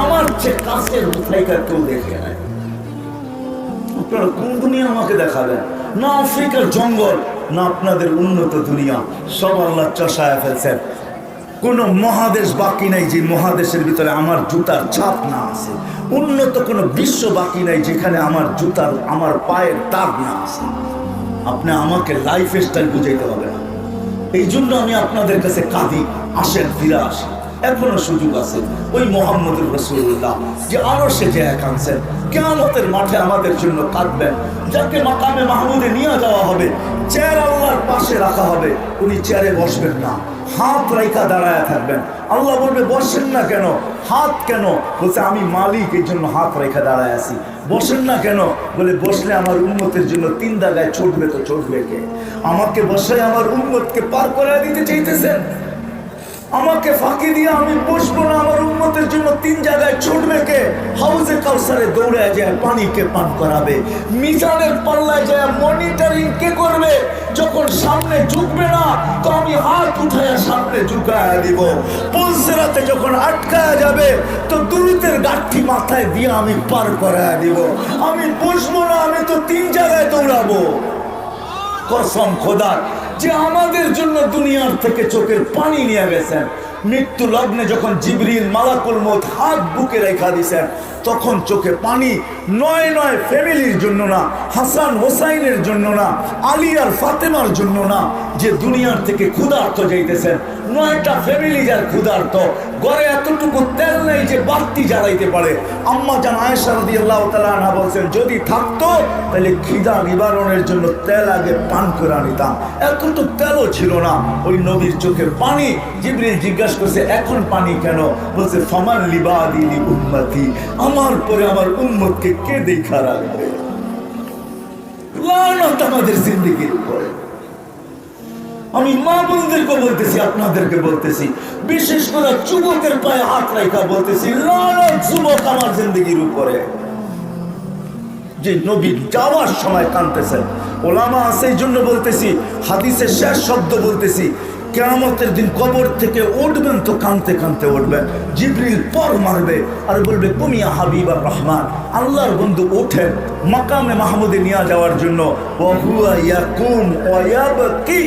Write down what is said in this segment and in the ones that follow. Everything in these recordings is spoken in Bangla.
আমার কেউ দেখে কোন আমাকে দেখাবেন? না আফ্রিকার জঙ্গল, না আপনাদের উন্নত দুনিয়া। সব কোনো মহাদেশ বাকি নাই যে মহাদেশের ভিতরে আমার জুতার ছাপ না আছে। উন্নত কোনো বিশ্ব বাকি নাই যেখানে আমার জুতার, আমার পায়ের দাগ না আছে। আপনি আমাকে লাইফ স্টাইল বুঝাইতে হবে না। এই জন্য আমি আপনাদের কাছে কাঁদি, আসেন, ফিরে আসেন এখনও সুযোগ আছে ওই মোহাম্মদুর রসুল্লাহ যে আরও সে যে এক আনছেন কেয়ামতের মাঠে আমাদের জন্য কাঁদবেন। যাকে মাকামে মাহমুদে নিয়ে যাওয়া হবে, চেয়ার আল্লাহর পাশে রাখা হবে, উনি চেয়ারে বসবেন না। হাত রাইকা দাঁড়ায় থাকবেন। আল্লাহ বলবে, বসেন না কেন? হাত কেন? বলছে, আমি মালিক, এই জন্য হাত রেখা দাঁড়ায় আছি। বসেন না কেন? বলে, বসলে আমার উন্মতের জন্য তিন জায়গায় ছুটবে তো ছুটবে কে? আমাকে বসায় আমার উন্মতকে পার করে দিতে চাইতেছেন? আমাকে ফাঁকি দিয়ে আমি বসবো না, আমার উন্মতের জন্য তিন জায়গায় ছুটবে কে হাউজে কাউসারে দৌড়ায় যায়, পানিকে পান করাবে। মিজানের পাল্লায় যায় মনিটরিং কে করবে? যখন সামনে ঝুঁকবে না, তো আমি হাত উঠায় সামনে ঝুঁকায় দিব। পলসেরাতে যখন আটকায়া যাবে, তো দূরতের গাঠি মাথায় দিয়ে আমি পার করায় দিব। আমি বসবো না, আমি তো তিন জায়গায় দৌড়াবো। কসম খোদার যে আমাদের জন্য দুনিয়ার থেকে চোখের পানি নিয়ে গেছেন। মৃত্যু লগ্নে যখন জিবরিল মালাকুল মত হাত বুকে রেখা দিছেন তখন চোখে পানি, নয় নয় ফ্যামিলির জন্য না, হাসান হোসাইনের জন্য না, আলী আর ফাতেমার জন্য না, যে দুনিয়ার থেকে ক্ষুধার্ত যাইতেছেন। নয়টা ফ্যামিলি যার ক্ষুধার্ত, ঘরে এতটুকু তেল নেই যে বাড়তি জ্বালাইতে পারে। আম্মা জান আয়েশা রাদিয়াল্লাহু তাআলা আনহা বলছেন, যদি থাকতো, তাহলে খিদা নিবারণের জন্য তেল আগে পান করে নিতাম এতটুকু তেলও ছিল না। ওই নবীর চোখের পানি, জিবরিল জিজ্ঞাসা করছে, এখন পানি কেন? বলছে, ফামান লিবাদি উম্মতি। আমার পরে আমার উম্মতকে কে দেখা রাখবে? লানত আমাদের জিন্দেগির উপরে আমি মা বোনদেরকে বলতেছি, আপনাদেরকে বলতেছি, বিশেষ করে যুবকের পায়ে হাত বলতেছি যুবক আমার উপরে। যে নবী যাওয়ার সময় কানতেছেন ওলামা এই জন্য বলতেছি, হাদিসের শেষ শব্দ বলতেছি কেয়ামতের দিন কবর থেকে উঠবেন তো কানতে কানতে উঠবেন জিবরিল পর মারবে আর বলবে কুমিয়া হাবিব আর রহমান, আল্লাহর বন্ধু ওঠেন, মাকামে মাহমুদে নিয়ে যাওয়ার জন্য। ওহুয়া ইয়াকুম ওয়ায়াবকি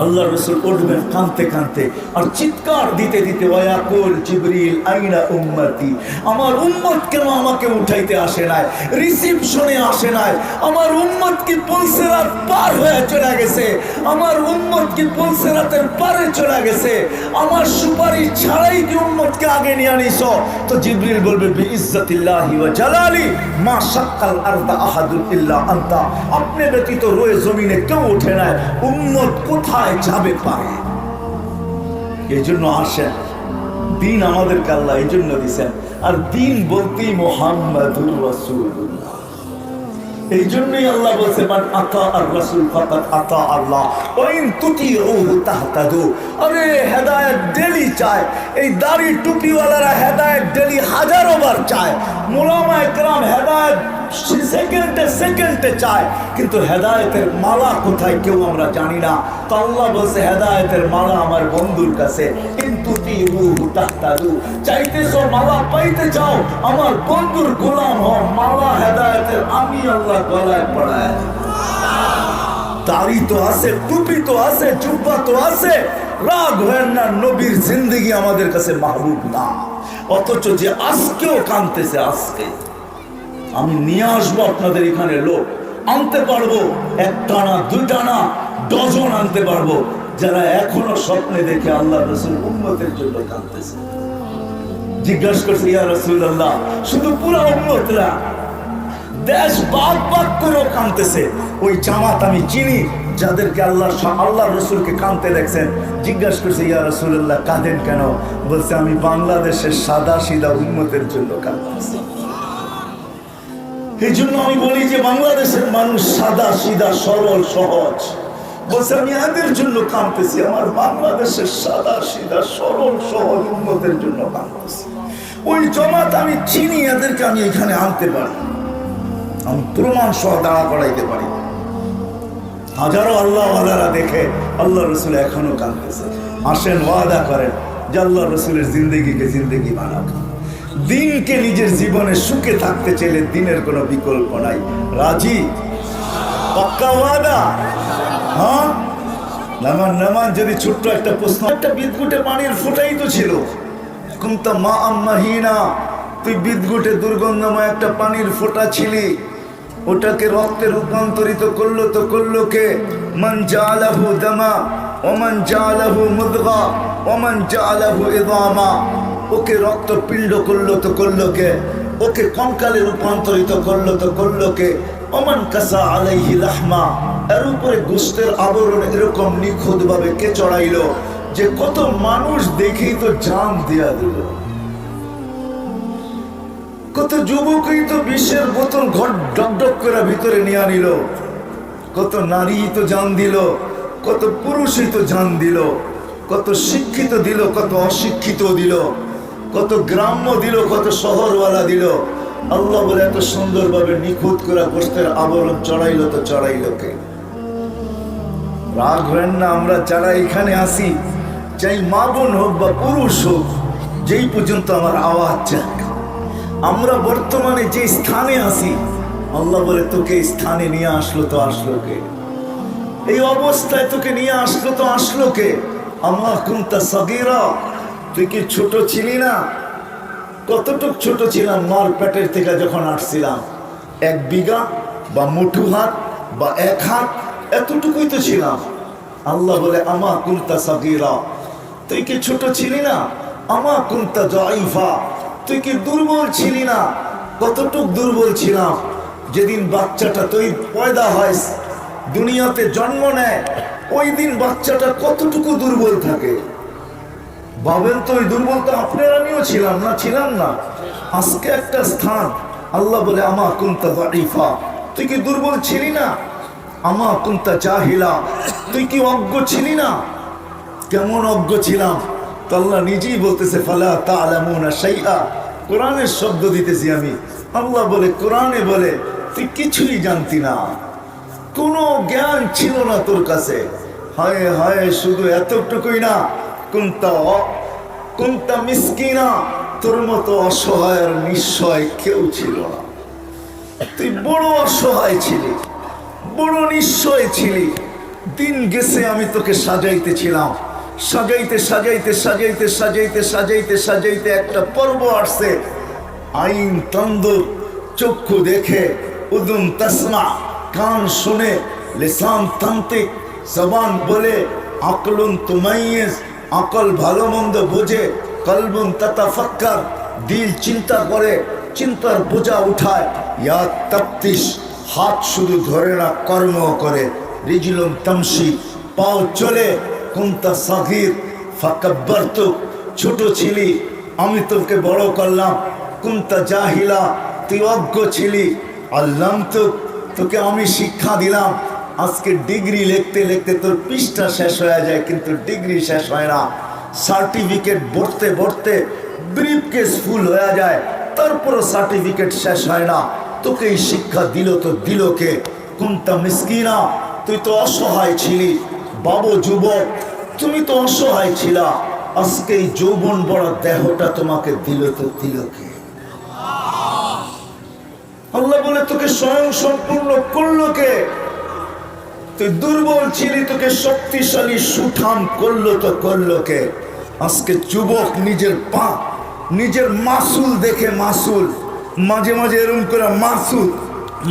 আল্লাহ রসুল উঠবেন কানতে কানতে আর চিৎকার দিতে দিতে আমার উম্মত কেন আমাকে উঠাইতে আসে নাই? রিসিপশনে আসে নাই? আমার উম্মত কি পলসেরাত পার হয়ে চলে গেছে? আমার উম্মত কি পলসেরাতের পারে চলে গেছে? আমার সুপারিশ ছাড়াই কি উম্মতকে আগে নিয়ে আনিস? তো জিবরিল বলবে বি ইজ্জতিল্লাহি ওয়া জালালি, মা শাক্কাল আরদা আহাদুল ইল্লা আনতা। আপনি ব্যতীত রয়ে জমিনে কেউ ওঠে নাই। উম্মত কোথায় যাবে পারে এই জন্য আসেন। দিন আমাদেরকে আল্লাহ এই জন্য দিছেন আর দিন বলতেই মোহাম্মদুর রাসূলুল্লাহ। এই জন্যই আল্লাহ বলছে, মান আতা আর রাসূল ফাকাত আতা আল্লাহ। ওয়াইন তুতিউহু তাহতাদু। আরে, হেদায়েত ডেলি চায়। এই দাড়ি টুপিওয়ালারা হেদায়েত ডেলি হাজারো বার চায়। মোলামা একরাম হেদায়েত সেকেন্ডে সেকেন্ডে চায় কিন্তু হেদায়েতের মালা কোথায় কেউ আমরা জানি না। তো আল্লাহ বলছে, হেদায়েতের মালা আমার বন্ধুর কাছে। কিন্তু চাইতেছো মালা, পাইতে চাও। আমার বন্ধুর গোলাম হও। মালা হেদায়েতের আমি আল্লাহ গলায় পড়ায় দাড়ি তো আছে, টুপি তো আছে, জুব্বা তো আছে। রাগ হয় না, নবীর জিন্দগি আমাদের কাছে মাহবুব না। অথচ যে আজকেও কানতেছে আজকে। আমি নিয়ে আসব আপনাদের এখানে লোক। আনতে পারব, এক টানা, দুই টানা, ডজন আনতে পারব, যারা এখনও স্বপ্নে দেখে আল্লাহ রসুল উন্মতের জন্য কাঁদতেছে। জিজ্ঞাসা করছে, ইয়া রসুল্লাহ শুধু পুরো উন্মতরা দেশ বাদ বাদ করেও কানতেছে ওই জামাত আমি চিনি, যাদেরকে আল্লাহ আল্লাহ রসুলকে কানতে দেখছেন। জিজ্ঞাসা করছে, ইয়া রসুল্লাহ কাঁদেন কেন? বলছে, আমি বাংলাদেশের সাদা সিদা উন্মতের জন্য কাঁদতেছি। এই জন্য আমি বলি যে বাংলাদেশের মানুষ সাদা, সিধা, সরল, সহজ। বলছে, আমি এদের জন্য কাঁদতেছি। আমার বাংলাদেশের সাদা, সিধা, সরল, সহজ উন্নতের জন্য কাঁদতেছি। ওই জমাত আমি চিনি, এদেরকে আমি এখানে আনতে পারি। আমি প্রমাণ সহ দাঁড়া করাইতে পারি। হাজারো আল্লাহ ওয়াদারা দেখে আল্লাহ রসুল এখনও কাঁদতেছে। আসেন ওয়াদা করেন যে আল্লাহ রসুলের জিন্দগিকে জিন্দগি বানাবো দিনকে নিজের জীবনে সুখে থাকতে চাইলে দিনের কোনো বিকল্প নাই। রাজি? পাক্কা ওয়াদা? হ্যাঁ? নামান নামান, যদি ছোট্ট একটা প্রশ্ন একটা বিদ্যুটে পানির ফোটাই তো ছিল। কুন্তা মা আম্মাহিনা তুই বিদ্যুটে দুর্গন্ধময় একটা পানির ফোঁটা ছিলি। ওটাকে রক্তে রূপান্তরিত করল তো করল কে? মান জালাহু দামা, ওমান জালাহু মুদগা, ওমান জালাহু ইদামা। ওকে রক্ত পিণ্ড করল তো করল কে? ওকে কঙ্কালে রূপান্তরিত করল তো করল কে? ওমান কাসা আলাইহি লাহমা এর উপরে গোস্তের আবরণ এরকম নিখুঁত ভাবে কে চড়াইলো? যে কত মানুষ দেখেই তো জান দিয়া দিল। কত যুবকই তো বিশ্বের বোতল ঘট ডক ডক করে ভিতরে নিয়ে নিল কত নারী তো জান দিল, কত পুরুষই তো জান দিল, কত শিক্ষিত দিল, কত অশিক্ষিত দিল। কত গ্রাম্য দিল, কত শহরওয়ালা দিল। আল্লাহ বলে, এত সুন্দরভাবে নিখুঁত করে গোষ্ঠের আবরণ চড়াইলো তো চড়াইলো কে? রাগ হবেন না, আমরা যারা এখানে আসি চাই মা বোন হোক বা পুরুষ হোক, যেই পর্যন্ত আমার আওয়াজ যাক, আমরা বর্তমানে যে স্থানে আসি আল্লাহ বলে, তোকে স্থানে নিয়ে আসলো তো আসলো কে? এই অবস্থায় তোকে নিয়ে আসলো তো আসলো কে? আমার কুন্তা সগিরা? তুই কি ছোট ছিলি না? কতটুক ছোট ছিলাম, মার পেটের থেকে যখন আসছিলাম। এক বিঘা বা মুঠু হাত বা এক হাত, এতটুকুই তো ছিলাম। আল্লাহ বলে, আমা কুন্তা সগিরা। তুই কি ছোট ছিলি না? আমা কুন্তা জয়ফা তুই কি দুর্বল ছিলি না? কতটুক দুর্বল ছিলাম। যেদিন বাচ্চাটা তুই পয়দা হয়, দুনিয়াতে জন্ম নেয়, ওই দিন বাচ্চাটা কতটুকু দুর্বল থাকে? ভাবেন তো ওই দুর্বল তো আপনার আমিও ছিলাম না ছিলাম না। আজকে একটা স্থান, আল্লাহ বলে, আমা কুন্তা দাইফা তুই কি দুর্বল ছিলি না? আমা কুন্তা জাহিলা। তুই কি অজ্ঞ ছিলি না? কেমন অজ্ঞ ছিলাম? তো আল্লাহ নিজেই বলতেছে, ফালা তালামুনা শাইআ। কোরআনের শব্দ দিতেছি আমি। আল্লাহ বলে, কোরআনে বলে, তুই কিছুই জানতি না। কোনো জ্ঞান ছিল না তোর কাছে। হায় হায়, শুধু এতটুকুই না। কোনটা অ- কোনটা মিসকিনা, তোর মতো অসহায় আর নিঃসহায় কেউ ছিল না। তুই বড় অসহায় ছিলি, বড় নিশ্চয় ছিলি। দিন গেছে আমি তোকে সাজাইতেছিলাম। সাজাইতে সাজাইতে সাজাইতে সাজাইতে সাজাইতে সাজাইতে একটা পর্ব আসছে। আইন, তন্দুর, চক্ষু দেখে, উদুম তসমা, কান শুনে, লিসান তান্ত্রিক, জবান বলে, আকলুন তুমাইয়েস আকল ভালো মন্দ বোঝে কলবুন তাতাফাক্কার, দিল চিন্তা করে, চিন্তার বোঝা উঠায়। ইয়া তাপ্তিস হাত শুধু ধরে না কর্ম করে। রিজলুম তামসি পাও চলে, কুন্তা সাগির ফাকাব্বার তো ছোট ছিলি, আমি তোকে বড় করলাম, কুন্তা জাহিলা, তুই অজ্ঞ ছিলি। আল্লাম তো তোকে আমি শিক্ষা দিলাম আজকে ডিগ্রি লিখতে লিখতে তোর পৃষ্ঠা শেষ হয়ে যায়, কিন্তু ডিগ্রি শেষ হয় না। সার্টিফিকেট ভরতে ভরতে ব্রিফ কেস ফুল হয়ে যায়, তারপরও সার্টিফিকেট শেষ হয় না। তোকে এই শিক্ষা দিল তো দিল কে? কোনটা মিসকিনা? তুই তো অসহায় ছিলি। বাবু, যুবক, তুমি তো অসহায় ছিলা। আজকে এই যৌবন বড় দেহটা তোমাকে দিল তো দিল কে? আল্লাহ বলে তোকে স্বয়ং সম্পূর্ণ করল কে? তুই দুর্বল ছিলি, তোকে শক্তিশালী সুঠাম করল তো করল কে? আজকে যুবক নিজের পা, নিজের মাসুল দেখে মাসুল, মাঝে মাঝে এরকম করে মাসুল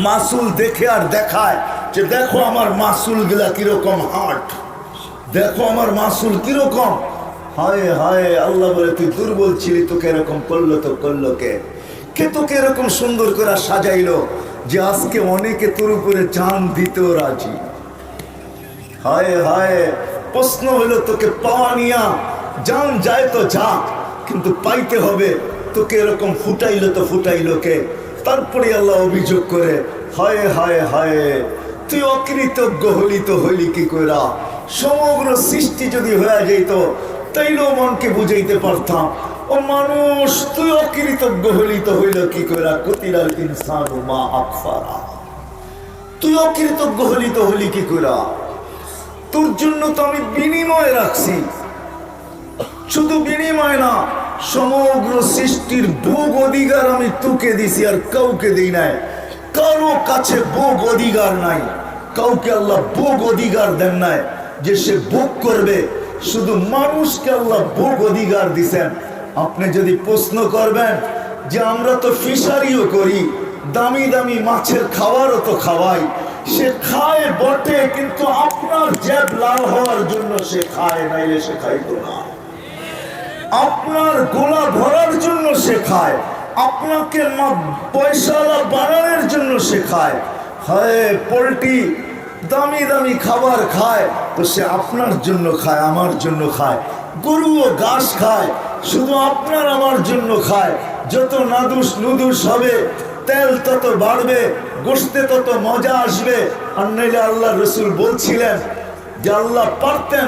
মাসুল দেখে আর দেখায় যে দেখো আমার মাসুলগুলা কীরকম হাট দেখো আমার মাসুল কীরকম। হায় হায়, আল্লাহ বলে, তুই দুর্বল ছিলি, তোকে এরকম করল তো করল কে? কে তোকে এরকম সুন্দর করে সাজাইলো যে আজকে অনেকে তোর উপরে চান দিতেও রাজি? হায় হায়, প্রশ্ন হলো তোকে পাওয়া নিয়া, জান যায় তো যা কিন্তু পাইতে হবে, তোকে এরকম ফুটাইলো তো ফুটাইলো কে? তারপরে আল্লাহ অভিযোগ করে, হায় হায় হায়, তুই অকৃতজ্ঞ হলি তো হইলি কি কইরা? সমগ্র সৃষ্টি যদি হয়ে যেত তাইলেও মনকে বুঝাইতে পারতাম, ও মানুষ, তুই অকৃতজ্ঞ হলি তো হইল কি কইরা? কতিরাল ইনসান মা আকফারা। তুই অকৃতজ্ঞ হলি তো হলি কি কইরা? তোর জন্য তো আমি বিনিময় রাখছি। শুধু বিনিময় না, সমগ্র সৃষ্টির ভোগ অধিকার আমি তোকে দিছি আর কাউকে দিই নাই। কারও কাছে ভোগ অধিকার নাই। কাউকে আল্লাহ ভোগ অধিকার দেন নাই। যে সে ভোগ করবে, শুধু মানুষকে আল্লাহ ভোগ অধিকার দিছেন। আপনি যদি প্রশ্ন করবেন যে আমরা তো ফিশারিও করি, দামি দামি মাছের খাবারও তো খাওয়াই সে খায় বটে, কিন্তু আপনার জ্যাব লাল হওয়ার জন্য সে খায়, নাইলে সে খাইতো না। আপনার গোলা ভরার জন্য শেখায় আপনাকে পয়সাওয়ালা বানানোর জন্য শেখায় হয়, পোলট্রি দামি দামি খাবার খায়, তো সে আপনার জন্য খায়, আমার জন্য খায়। গরুও ঘাস খায়, শুধু আপনার আমার জন্য খায়। যত নাদুস নুদুস হবে তেল তত বাড়বে গোস্তে তত মজা আসবে। আর নইলে আল্লাহ রসুল বলছিলেন যে আল্লাহ পারতেন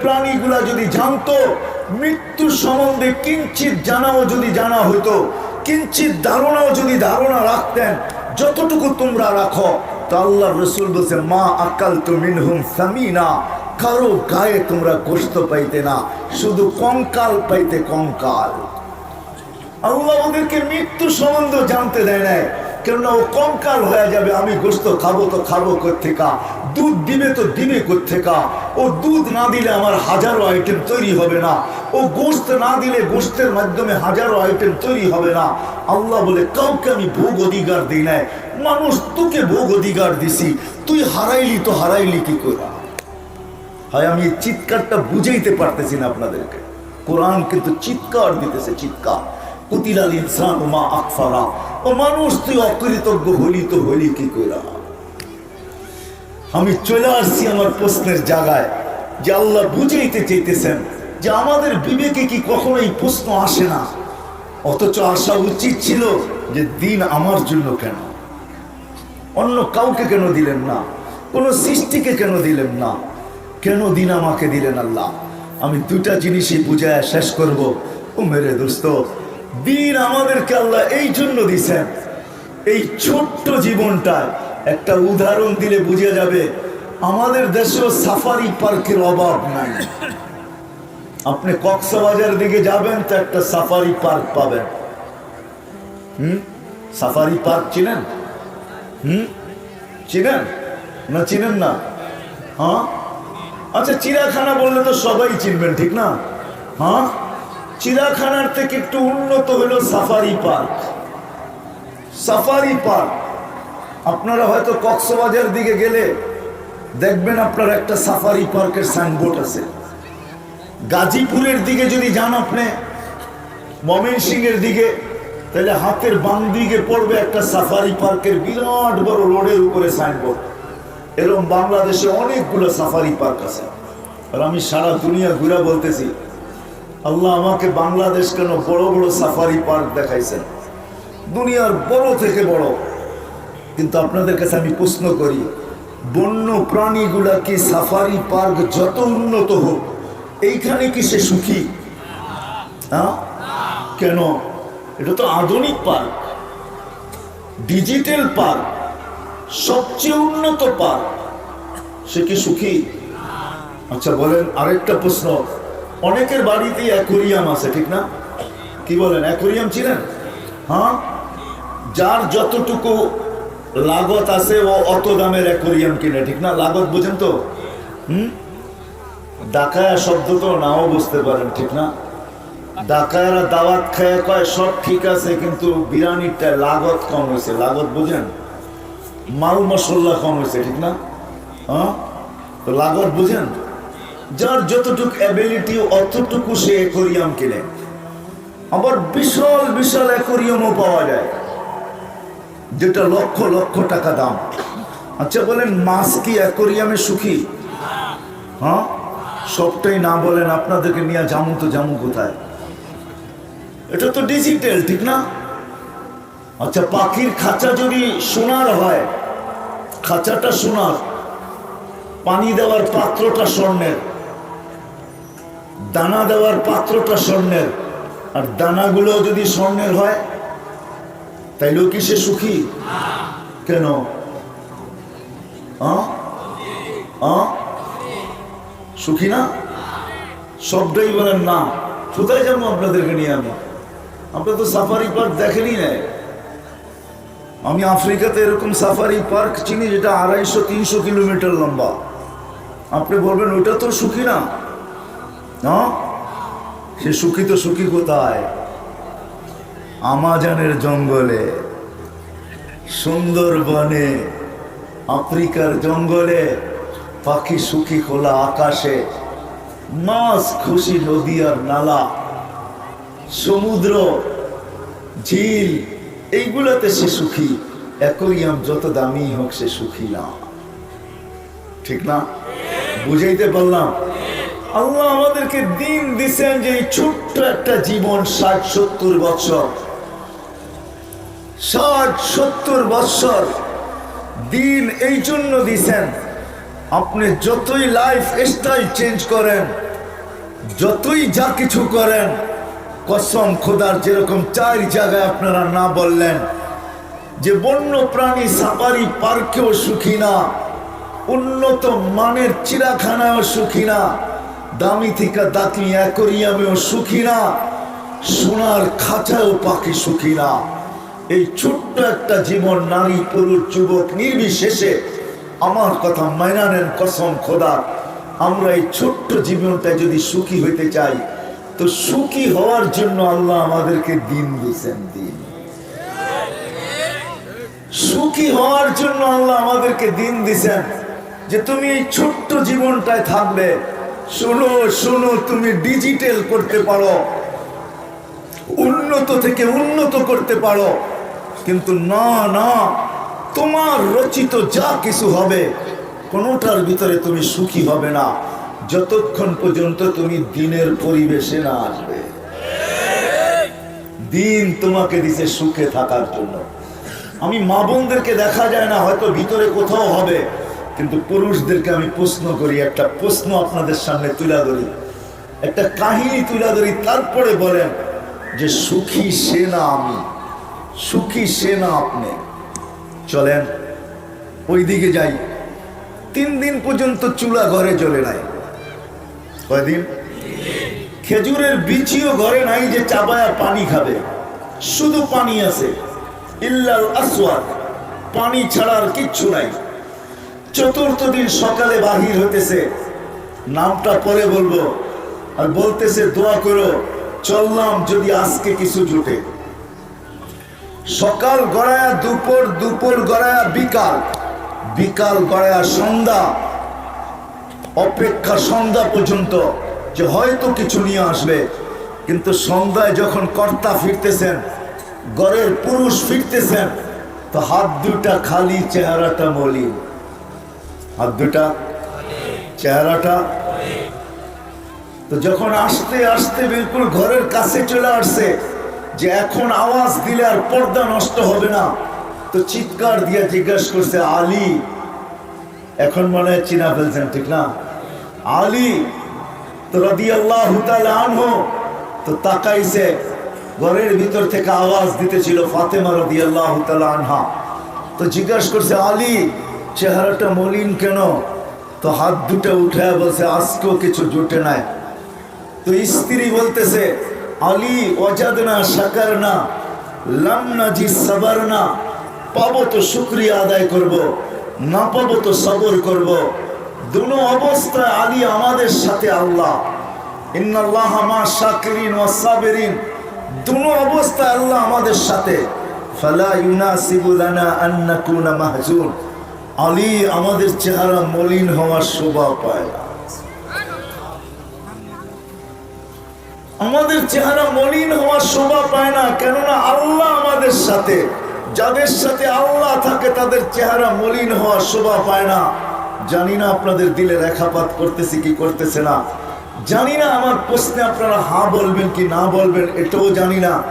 প্রাণীগুলা যদি জানতো সম্বন্ধে জানাও যদি জানা হতো ধারণাও যদি ধারণা রাখতেন, যতটুকু তোমরা রাখো, তো আল্লাহ রসুল বলছে, মা আকাল তো মিনহুম সামিনা। কারও গায়ে তোমরা গোস্ত পাইতে না, শুধু কঙ্কাল পাইতে কঙ্কাল। আল্লাহ ওদেরকে মৃত্যু সম্বন্ধ জানতে দেয় নাই, কেননা ও কঙ্কাল হয়ে যাবে, আমি গোস্ত খাব তো খাব কোথেকা দুধ দিবে তো দিবে কোথেকা ও দুধ না দিলে আমার হাজারো আইটেম তৈরি হবে না, ও গোস্ত না দিলে গোস্তের মাধ্যমে হাজারো আইটেম তৈরি হবে না। আল্লাহ বলে, কাউকে আমি ভোগ অধিকার দিই নাই, মানুষ তোকে ভোগ অধিকার দিছি, তুই হারাইলি তো হারাইলি কি করে? হয় আমি এই চিৎকারটা বুঝাইতে পারতেছি না আপনাদেরকে। কোরআন কিন্তু চিৎকার দিতেছে, চিৎকার। কুতিলাল ইনসান মা আকফারা। ও মানুষ তুই অকৃতজ্ঞ হলি তো হলি কি কইরা? আমি চলে আসছি আমার প্রশ্নের জায়গায় যে আল্লাহ বুঝাইতে চাইতেছেন যে আমাদের বিবেকে কি কখনো এই প্রশ্ন আসে না। অথচ আসা উচিত ছিল যে দিন আমার জন্য কেন? অন্য কাউকে কেন দিলেন না? কোন সৃষ্টিকে কেন দিলেন না? কেন দিন আমাকে দিলেন আল্লাহ? আমি দুটা জিনিসই বুঝায় শেষ করব। ও মেরে দোস্ত, দিন আমাদেরকে আল্লাহ এই জন্য দিছেন। এই ছোট্ট জীবনটায় একটা উদাহরণ দিলে বুঝে যাবে, আমাদের দেশেও সাফারি পার্কের অভাব নাই। আপনি কক্সবাজার দিকে যাবেন তো একটা সাফারি পার্ক পাবেন। হুম? সাফারি পার্ক চিনেন? হুম? চিনেন? না চিনেন না? হ্যাঁ? আচ্ছা চিড়াখানা বললে তো সবাই চিনবেন, ঠিক না? হ্যাঁ? চিড়াখানার থেকে একটু উন্নত হলো সাফারি পার্ক। Safari park. আপনারা হয়তো কক্সবাজার দিকে গেলে দেখবেন আপনার একটা সাফারি পার্কের সাইনবোর্ড আছে। গাজীপুরের দিকে যদি যান আপনি, ময়মনসিংহের দিকে, তাহলে হাতের বাম দিকে পড়বে একটা সাফারি পার্কের বিরাট বড় রোডের উপরে সাইনবোর্ড। এরকম বাংলাদেশে অনেকগুলো সাফারি পার্ক আছে। আর আমি সারা দুনিয়া ঘুরে বলতেছি, আল্লাহ আমাকে বাংলাদেশ কেন বড় বড় সাফারি পার্ক দেখাইছেন? দুনিয়ার বড় থেকে বড়। কিন্তু আপনাদের কাছে আমি প্রশ্ন করি, বন্য প্রাণীগুলা কি সাফারি পার্ক যত উন্নত হোক, এইখানে কি সে সুখী? হ্যাঁ? কেন? এটা তো আধুনিক পার্ক। Digital park. সবচেয়ে উন্নত পার্ক সে কি সুখী? আচ্ছা বলেন আরেকটা প্রশ্ন। অনেকের বাড়িতেই অ্যাকোরিয়াম আছে, ঠিক না? কি বলেন, অ্যাকোরিয়াম ছিলেন হ্যাঁ? যার যতটুকু লাগত আছে, ও অত দামের অ্যাকোরিয়াম কিনে, ঠিক না? লাগত, বুঝেন তো? হুম? ডাকায়া শব্দ তো নাও বুঝতে পারেন, ঠিক না? ডাকায়ারা দাওয়াত খায়, কয়, সব ঠিক আছে, কিন্তু বিরিয়ানিটা লাগত কম হয়েছে। লাগত, বুঝেন? মাল মশলা কম হয়েছে, ঠিক না? হ্যাঁ? তো লাগত, বুঝেন? যার যতটুকু অ্যাবিলিটি অতটুকু সে অ্যাকোরিয়াম কিনে। আবার বিশাল বিশাল অ্যাকোরিয়ামও পাওয়া যায়। যেটা লক্ষ লক্ষ টাকা দাম। আচ্ছা বলেন, মাছ কি অ্যাকোরিয়ামে সুখী? হ্যাঁ? সবটাই না বলেন, আপনাদেরকে নিয়ে জামু তো জামু কোথায়? এটা তো ডিজিটাল ঠিক না? আচ্ছা পাখির খাঁচা যদি সোনার হয়। খাঁচাটা সোনার, পানি দেওয়ার পাত্রটা স্বর্ণের, দানা দেওয়ার পাত্রটা স্বর্ণের, আর দানাগুলো যদি স্বর্ণের হয়, তাইলেও কি সে সুখী? কেন? সুখী না? সবটাই বলেন না। কোথায় যাব আপনাদেরকে নিয়ে আমি? আপনারা তো সাফারি পার্ক দেখেনি না আমি আফ্রিকাতে এরকম সাফারি পার্ক চিনি যেটা আড়াইশো, তিনশো কিলোমিটার লম্বা। আপনি বলবেন ওটা তো সুখী না? না। সে সুখী তো সুখী কোথায়? আমাজনের জঙ্গলে, সুন্দরবনে, আফ্রিকার জঙ্গলে, পাখি সুখী খোলা আকাশে, মাছ খুশি নদী আর নালা, সমুদ্র, ঝিল এইগুলোতে সে সুখী। অ্যাকোরিয়াম যত দামি হোক সে সুখী না। ঠিক না? বুঝাইতে পারলাম? আল্লাহ আমাদেরকে দিন দিছেন যে এই ছোট্ট একটা জীবন ষাট সত্তর বছর। ষাট সত্তর বছর দিন এই জন্য দিছেন। আপনি যতই লাইফ স্টাইল চেঞ্জ করেন, যতই যা কিছু করেন কসম খোদার যেরকম চার জায়গায় আপনারা না বললেন, যে বন্য প্রাণী সাফারি পার্কেও সুখী না, উন্নত মানের চিড়াখানায়ও সুখী না, দামি থেকে দাকি অ্যাকোরিয়ামেও সুখী না, সোনার খাঁচায়ও পাখি সুখী না। এই ছোট্ট একটা জীবন নারী, পুরুষ, যুবক নির্বিশেষে আমার কথা মাইনা নেন কসম খোদা আমরা এই ছোট্ট জীবনটা যদি সুখী হইতে চাই তো সুখী হওয়ার জন্য আল্লাহ আমাদেরকে দিন দিয়েছেন দিন। সুখী হওয়ার জন্য আল্লাহ আমাদেরকে দিন দিছেন যে তুমি এই ছোট্ট জীবনটায় থাকবে। শোনো শোনো, তুমি ডিজিটাল করতে পারো। উন্নত থেকে উন্নত করতে পারো। কিন্তু না না, তোমার রচিত যা কিছু হবে, কোনোটার ভিতরে তুমি সুখী হবে না। যতক্ষণ পর্যন্ত তুমি দিনের পরিবেশে না আসবে। দিন তোমাকে দিছে সুখে থাকার জন্য। আমি মা বোনদেরকে দেখা যায় না, হয়তো ভিতরে কোথাও হবে, কিন্তু পুরুষদেরকে আমি প্রশ্ন করি, একটা প্রশ্ন আপনাদের সামনে তুলে ধরি। একটা কাহিনী তুলে ধরি, তারপরে বলেন যে সুখী সে না আমি, সুখী সে না আপনি। চলেন ওই দিকে যাই। তিন দিন পর্যন্ত চুলা ঘরে চলে নাই। কয়দিন? খেজুরের বিচিও ঘরে নাই যে চাবায়া পানি খাবে। শুধু পানি আছে। ইল্লাল আসওয়াদ। পানি ছাড়ার কিচ্ছু নাই। চতুর্থ দিন সকালে বাহির হতেছে নামটা পরে বলব। আর বলতেছে, দোয়া করো, চললাম যদি আজকে কিছু জুটে। সকাল গড়ায়া দুপুর দুপুর গড়ায়া বিকাল। বিকাল গড়ায়া সন্ধ্যা। অপেক্ষা সন্ধ্যা পর্যন্ত যে হয়তো কিছু নিয়ে আসবে। কিন্তু সন্ধ্যায় যখন কর্তা ফিরতেছেন গড়ের পুরুষ ফিরতেছেন, তো হাত দুটা খালি, চেহারাটা মলিন। হাত দুটা চেহারাটা তো যখন আসতে আসতে বিলকুল ঘরের কাছে চলে আসছে, যে এখন আওয়াজ দিলে আর পর্দা নষ্ট হবে না। তো চিৎকার দিয়ে জিজ্ঞাসা করছে, আলী, এখন মনে হয় চিনা ফেলছেন, ঠিক না? আলী তো রদি আল্লাহ আনহো তো তাকাইছে, ঘরের ভিতর থেকে আওয়াজ দিতেছিল ফাতেমা রদি আল্লাহ আনহা তো জিজ্ঞাসা করছে, আলী, চেহারাটা মলিন কেন তো হাত দুটো উঠে বলছে, আজকেও কিছু জুটে নাই তো স্ত্রী বলতেছে, আলী অজাদ না সাকার না লামনা জি সাবার না পাবো তো শুক্রিয়া আদায় করব। না পাবো তো সবর করব। দুনো অবস্থায় আলী আমাদের সাথে আল্লাহ। ইন্নাল্লাহ মা শাকিরিন ওয়া সাবিরিন। দুনো অবস্থায় আল্লাহ আমাদের সাথে। ফালা ইউনাসিবু লানা আন নাকুনা মাহজুন। আলী আমাদের চেহারা মলিন হওয়ার শোভা পায় আমাদের চেহারা মলিন হওয়ার শোভা পায় না, কেননা আল্লাহ আমাদের সাথে। যাদের সাথে আল্লাহ থাকে, তাদের চেহারা মলিন হওয়ার শোভা পায় না। জানি না আপনাদের দিলে রেখাপাত করতেছি কি করতেছে না। জানি না আমার প্রশ্নে আপনারা হা বলবেন কি না বলবেন, এটাও জানি না।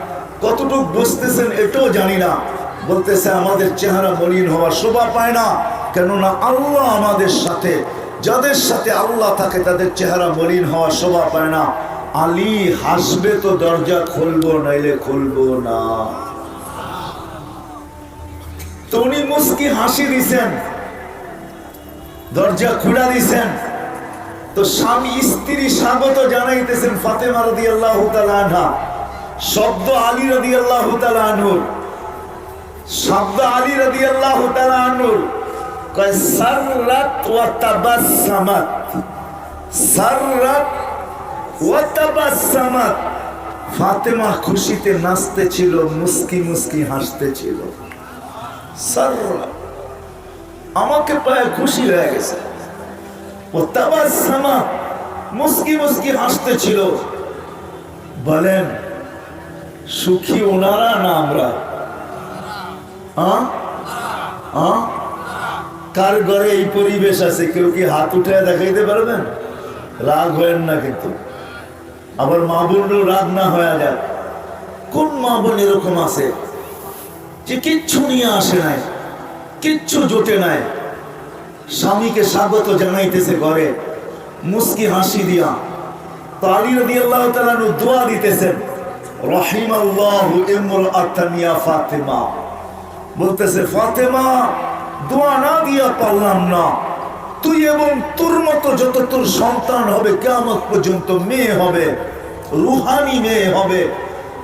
কতটুক বুঝতেছেন এটাও জানি না। বলতেছে, আমাদের চেহারা মলিন হওয়ার শোভা পায় না। কেননা আল্লাহ আমাদের সাথে, যাদের সাথে আল্লাহ থাকে, তাদের চেহারা মলিন হওয়ার শোভা পায় না। আলী হাসবে তো দরজা খুলবো, নাইলে খুলবো না। তো উনি মুস্কি হাসি দিছেন। দরজা খুলা দিছেন। তো স্বামী, স্ত্রী স্বাগত জানাইতেছেন ফাতেমা রদি আল্লাহ আনহা। শব্দ আলী রদি আল্লাহ শব্দ আলী রদি আল্লাহ ফাতেমা খুশিতে নাচতে ছিল মুস্কি মুস্কি হাসতে ছিল আমাকে পায়ে খুশি হয়ে গেছে। ও তাবাসসামা মুস্কি মুস্কি হাসতে ছিল বলেন, সুখী ওনারা না আমরা? কার ঘরে এই পরিবেশ আছে? কেউ কি হাত উঠে দেখাইতে পারবেন? রাগ হয়েন না কিন্তু। আবার মা বোনও রাগ না হয়ে যায়। কোন মা বোন এরকম আছে যে কিচ্ছু নিয়ে আসে নাই? কিচ্ছু জোটে নাই। স্বামীকে স্বাগত জানাইতেছে ঘরে। মুস্কি হাসি দিয়া। আল্লাহ দোয়া রহিম আল্লাহ ফাতেমা। বলতেছে, ফাতেমা, দোয়া না দিয়া পারলাম না। তুই এবং তোর মতো যত তোর সন্তান হবে কেমন পর্যন্ত মেয়ে হবে, রুহানি মেয়ে হবে।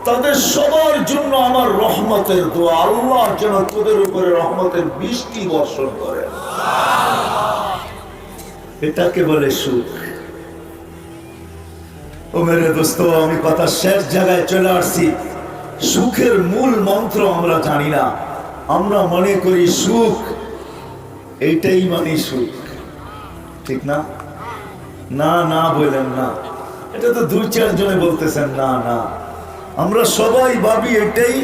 তাদের সবার জন্য আমার রহমতের দোয়া, আল্লাহ যেন তোদের উপরে রহমতের বৃষ্টি বর্ষণ করে। এটাকে বলে সুখ। ও মেরে দোস্ত, আমি কথা শেষ জায়গায় চলে আসছি। সুখের মূল মন্ত্র আমরা জানি না। আমরা মনে করি সুখ, এইটাই মানে সুখ। ঠিক না? না না বললেন না। এটা তো দুই চার জনে বলতেছেন না না। আমরা সবাই ভাবি এটাই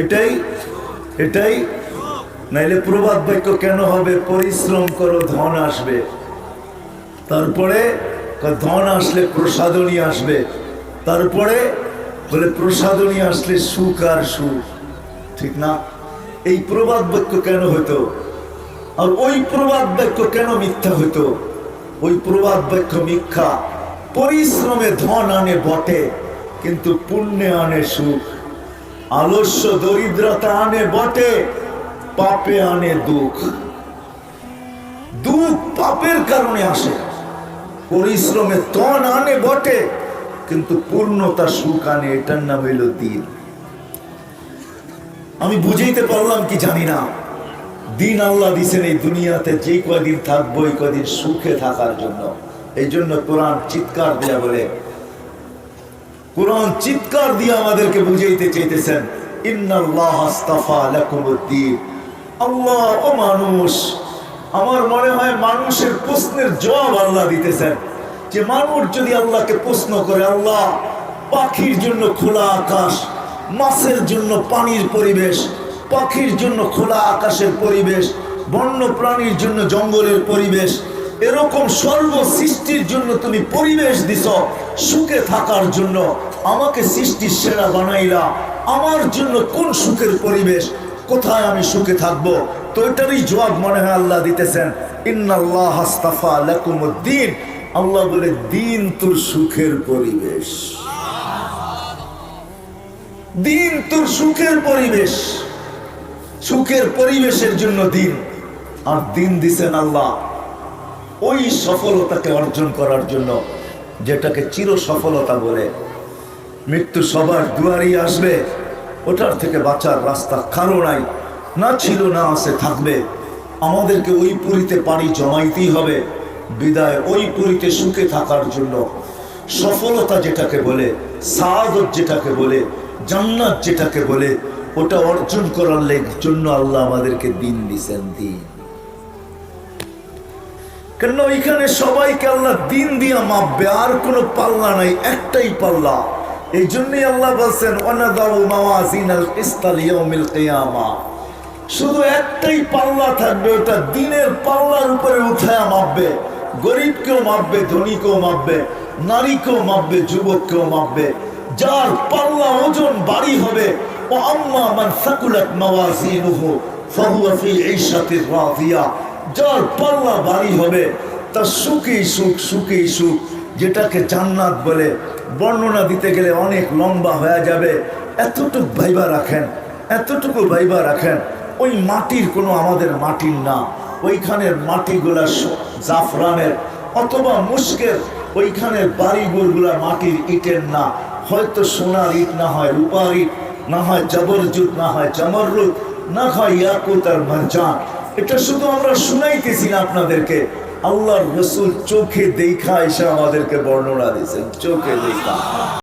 এটাই এটাই। নাইলে প্রবাদ বাক্য কেন হবে? পরিশ্রম করো, ধন আসবে। তারপরে ধন আসলে প্রসাদনী আসবে। তারপরে বলে প্রসাদনী আসলে সুখ আর সুখ। ঠিক না? এই প্রবাদ বাক্য কেন হতো আর ওই প্রবাদ বাক্য কেন মিথ্যা হতো ওই প্রবাদ বাক্য মিথ্যা। পরিশ্রমে ধন আনে বটে। কিন্তু পুণ্যে আনে সুখ, আলস্য দরিদ্রতা আনে বটে, পাপে আনে দুঃখ। দুঃখ পাপের কারণে আসে, পরিশ্রমে তন আনে বটে, কিন্তু পূর্ণতা সুখ আনে, এটার নাম হইল দিন। আমি বুঝাইতে পারলাম কি জানি না। দিন আল্লাহ দিছেন এই দুনিয়াতে যে কয়দিন থাকব, এই কয়দিন সুখে থাকার জন্য। এই জন্য কোরআন চিৎকার দেয়া বলে কোরআন চিৎকার দিয়ে আমাদেরকে বুঝাইতে চাইতেছেন আল্লাহ ও মানুষ, আমার মনে হয় মানুষের প্রশ্নের আল্লাহ দিতেছেন। যে মানুষ যদি আল্লাহকে প্রশ্ন করে, আল্লাহ, পাখির জন্য খোলা আকাশ, মাছের জন্য পানির পরিবেশ, পাখির জন্য খোলা আকাশের পরিবেশ, বন্য প্রাণীর জন্য জঙ্গলের পরিবেশ এরকম সর্ব সৃষ্টির জন্য তুমি পরিবেশ দিছ, সুখে থাকার জন্য। আমাকে সৃষ্টির সেরা বানাইলা। আমার জন্য কোন সুখের পরিবেশ? কোথায় আমি সুখে থাকব? তো এটারই জবাব মনে হয় আল্লাহ দিতেছেন। ইন্নাল্লাহ লাকুমুদ্দিন। আল্লাহ বলে, দিন তোর সুখের পরিবেশ। দিন তোর সুখের পরিবেশ। সুখের পরিবেশের জন্য দিন। আর দিন দিছেন আল্লাহ। ওই সফলতাকে অর্জন করার জন্য যেটাকে চির সফলতা বলে, মৃত্যু সবার দুয়ারই আসবে, ওটার থেকে বাঁচার রাস্তা কারও নাই, না ছিল, না আছে, থাকবে। আমাদেরকে ওই পুরীতে পানি জমাইতেই হবে, বিদায় ওই পুরীতে সুখে থাকার জন্য। সফলতা যেটাকে বলে, সাদত যেটাকে বলে, জান্নাত যেটাকে বলে, ওটা অর্জন করার জন্য আল্লাহ আমাদেরকে দিন দিছেন দিন। কেন এখানে সবাইকে আল্লাহ দিন দিয়া মাপবে, আর কোনো পাল্লা নাই, একটাই পাল্লা। এই জন্যই আল্লাহ বলছেন শুধু একটাই পাল্লা থাকবে, ওটা দিনের পাল্লার উপরে উঠায়া মাপবে। গরিবকেও মাপবে, ধনীকেও মাপবে, নারীকেও মাপবে, যুবককেও মাপবে। যার পাল্লা ওজন বাড়ি হবে ও আম্মা মান সাকুলাত মাওয়াজিনুহু, ফাহুয়া যার পাল্লা বাড়ি হবে, তার সুখেই সুখ সুখেই সুখ, যেটাকে জান্নাত বলে। বর্ণনা দিতে গেলে অনেক লম্বা হয়ে যাবে। এতটুকু ভাইবা রাখেন, এতটুকু ভাইবা রাখেন, ওই মাটির কোনো আমাদের মাটির না। ওইখানের মাটিগুলা জাফরানের অথবা মুশকের ওইখানে বাড়িঘরগুলা মাটির ইটের না। হয়তো সোনার ইট, না হয় রূপার ইট, না হয় জবরজুত, না হয় চমররুত না হয় ইয়াকুত আর মারজান এটা শুধু আমরা শুনাইতেছি না আপনাদেরকে। আল্লাহর রসুল চোখে দেখা এসে আমাদেরকে বর্ণনা দিয়েছেন, চোখে দেখা।